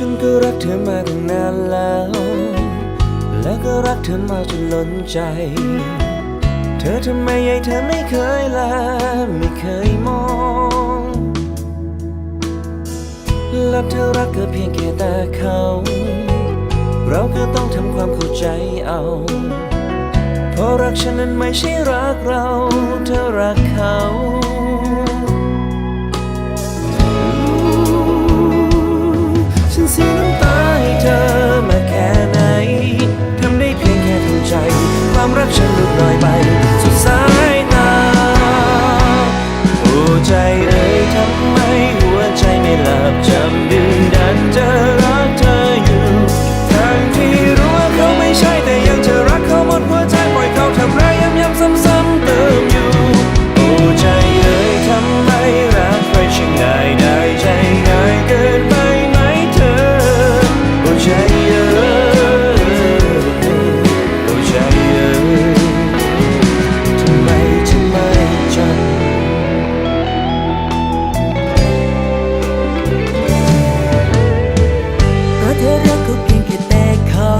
ฉันก็รักเธอมาตั้งนานแล้ว และก็รักเธอมาจนล้นใจ เธอทำไมใหญ่เธอไม่เคยลาไม่เคยมอง และเธอรักก็เพียงแค่ตาเขา เราก็ต้องทำความเข้าใจเอา เพราะรักฉันนั้นไม่ใช่รักเรา เธอรักเขา รักก็เพียงแค่แต่เขา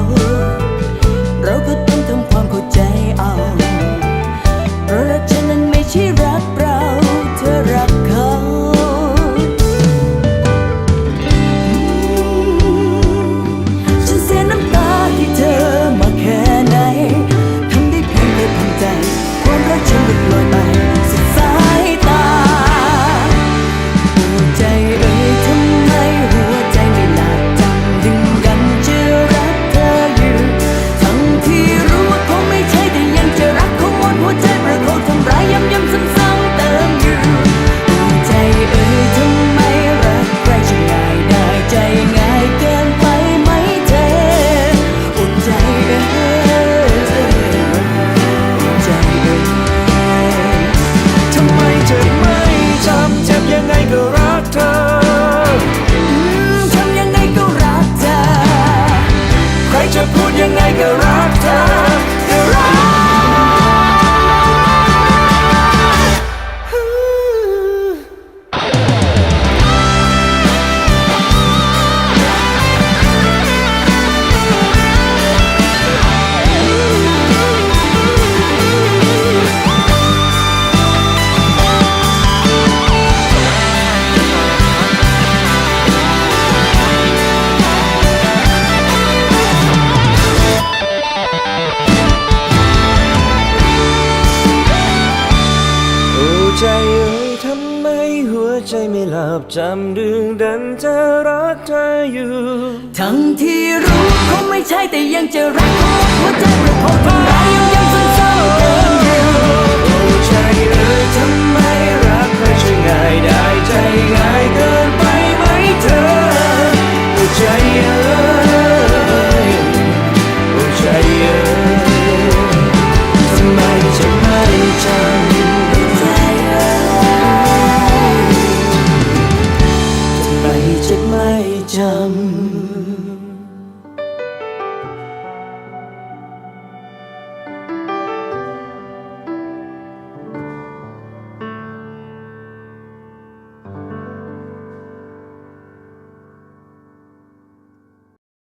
ใจเอ่ยทำไมหัวใจไม่หลับจำดึงดันจะรักเธออยู่ ทั้งที่รู้เขาไม่ใช่แต่ยังจะรัก